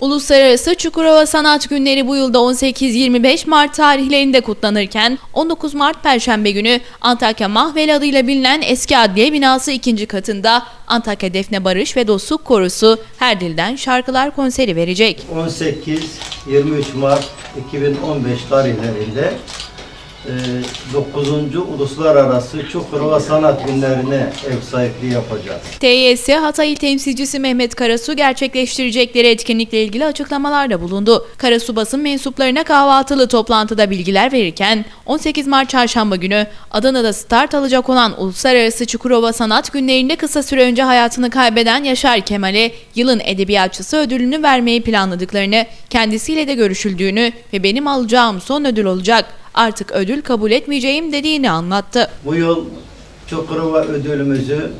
Uluslararası Çukurova Sanat Günleri bu yılda 18-25 Mart tarihlerinde kutlanırken 19 Mart Perşembe günü Antakya Mahvel adıyla bilinen eski adliye binası ikinci katında Antakya Defne Barış ve Dostluk Korusu her dilden şarkılar konseri verecek. 18-23 Mart 2015 tarihlerinde 9. Uluslararası Çukurova Sanat Günlerine ev sahipliği yapacağız. TYS Hatay İl Temsilcisi Mehmet Karasu gerçekleştirecekleri etkinlikle ilgili açıklamalarda bulundu. Karasu basın mensuplarına kahvaltılı toplantıda bilgiler verirken 18 Mart Çarşamba günü Adana'da start alacak olan Uluslararası Çukurova Sanat Günlerinde kısa süre önce hayatını kaybeden Yaşar Kemal'e yılın edebiyatçısı ödülünü vermeyi planladıklarını, kendisiyle de görüşüldüğünü ve benim alacağım son ödül olacak. Artık ödül kabul etmeyeceğim dediğini anlattı. Bu yıl Çukurova ödülümüzü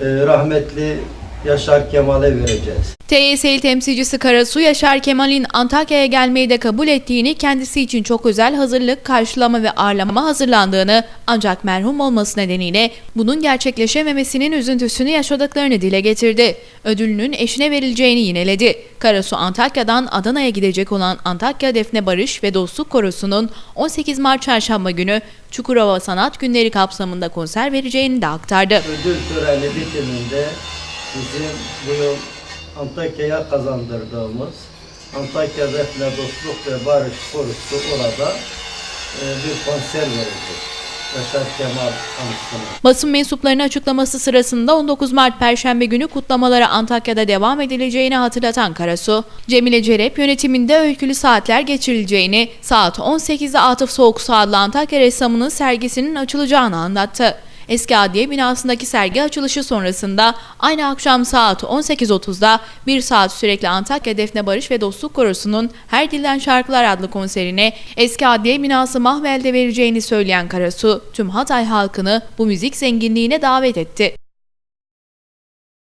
e, rahmetli Yaşar Kemal'e vereceğiz. TYS İl temsilcisi Karasu Yaşar Kemal'in Antakya'ya gelmeyi de kabul ettiğini, kendisi için çok özel hazırlık, karşılama ve ağırlama hazırlandığını ancak merhum olması nedeniyle bunun gerçekleşememesinin üzüntüsünü yaşadıklarını dile getirdi. Ödülünün eşine verileceğini yineledi. Karasu Antakya'dan Adana'ya gidecek olan Antakya Defne Barış ve Dostluk Korosu'nun 18 Mart Çarşamba günü Çukurova Sanat Günleri kapsamında konser vereceğini de aktardı. Ödül töreni bitiminde bizim bu yıl Antakya'ya kazandırdığımız Antakya Defne Dostluk ve Barış Korusu orada e, bir konser anısına. Basın mensuplarının açıklaması sırasında 19 Mart Perşembe günü kutlamalara Antakya'da devam edileceğini hatırlatan Karasu, Cemile Cerep yönetiminde öykülü saatler geçirileceğini, saat 18'de Atıf Soğuk adlı Antakya ressamının sergisinin açılacağını anlattı. Eski Adliye binasındaki sergi açılışı sonrasında aynı akşam saat 18.30'da bir saat sürekli Antakya Defne Barış ve Dostluk Korosu'nun Her Dilden Şarkılar adlı konserine Eski Adliye binası Mahvel'de vereceğini söyleyen Karasu, tüm Hatay halkını bu müzik zenginliğine davet etti.